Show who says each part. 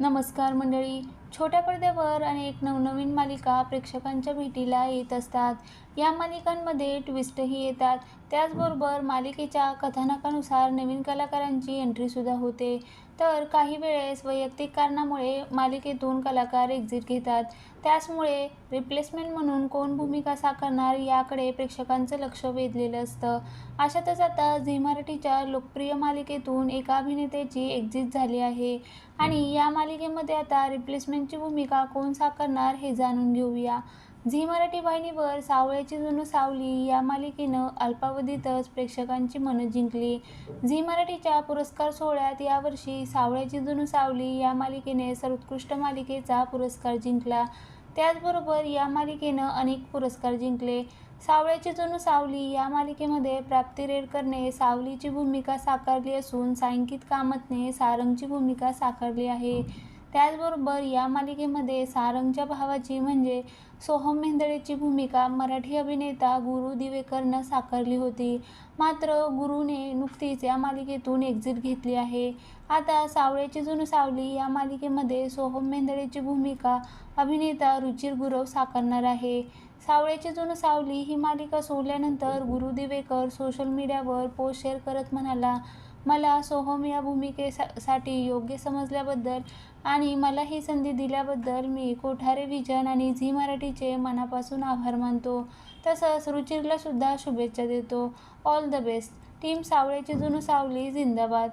Speaker 1: नमस्कार मंडळी. छोट्या पडद्यावर अनेक नवनवीन मालिका प्रेक्षकांच्या भेटीला येत असतात. या मालिकांमध्ये ट्विस्टही येतात. त्याचबरोबर मालिकेच्या कथानकानुसार नवीन कलाकारांची एंट्रीसुद्धा होते. तर काही वेळेस वैयक्तिक कारणामुळे मालिकेतून कलाकार एक्झिट घेतात. त्याचमुळे रिप्लेसमेंट म्हणून कोण भूमिका साकारणार याकडे प्रेक्षकांचं लक्ष वेधलेलं असतं. अशातच आता झी मराठीच्या लोकप्रिय मालिकेतून एका अभिनेत्याची एक्झिट झाली आहे. आणि या मालिकेमध्ये आता रिप्लेसमेंट यांची भूमिका कोण साकारणार हे जाणून घेऊया. झी मराठी वाहिनीवर सावळ्याची जुनू सावली या मालिकेनं अल्पावधीतच प्रेक्षकांची मनं जिंकली. झी मराठीच्या पुरस्कार सोहळ्यात यावर्षी सावळ्याची जुनू सावली या मालिकेने सर्वोत्कृष्ट मालिकेचा पुरस्कार जिंकला. त्याचबरोबर या मालिकेनं अनेक पुरस्कार जिंकले. सावळ्याची जुनू सावली या मालिकेमध्ये प्राप्ती रेडकरने सावलीची भूमिका साकारली असून सायंकित कामतने सारंगची भूमिका साकारली आहे. त्याचबरोबर या मालिकेमध्ये सारंगच्या भावाची म्हणजे सोहम मेंदळेची भूमिका मराठी अभिनेता गुरु दिवेकरनं साकारली होती. मात्र गुरुने नुकतीच या मालिकेतून एक्झिट घेतली आहे. आता सावळ्याची जुनं सावली या मालिकेमध्ये सोहम मेंदळेची भूमिका अभिनेता रुचिर गुरव साकारणार आहे. सावळ्याची जुनं सावली ही मालिका सोडल्यानंतर गुरु दिवेकर सोशल मीडियावर पोस्ट शेअर करत म्हणाला मला सोहम या भूमिकेसाठी साठी योग्य समजल्याबद्दल आणि मला ही संधी दिल्याबद्दल मी कोठारे विजन आणि झी मराठीचे मनापासून आभार मानतो. तसंच रुचिरला सुद्धा शुभेच्छा देतो. ऑल द बेस्ट टीम सावळ्याची जुनू सावली जिंदाबाद.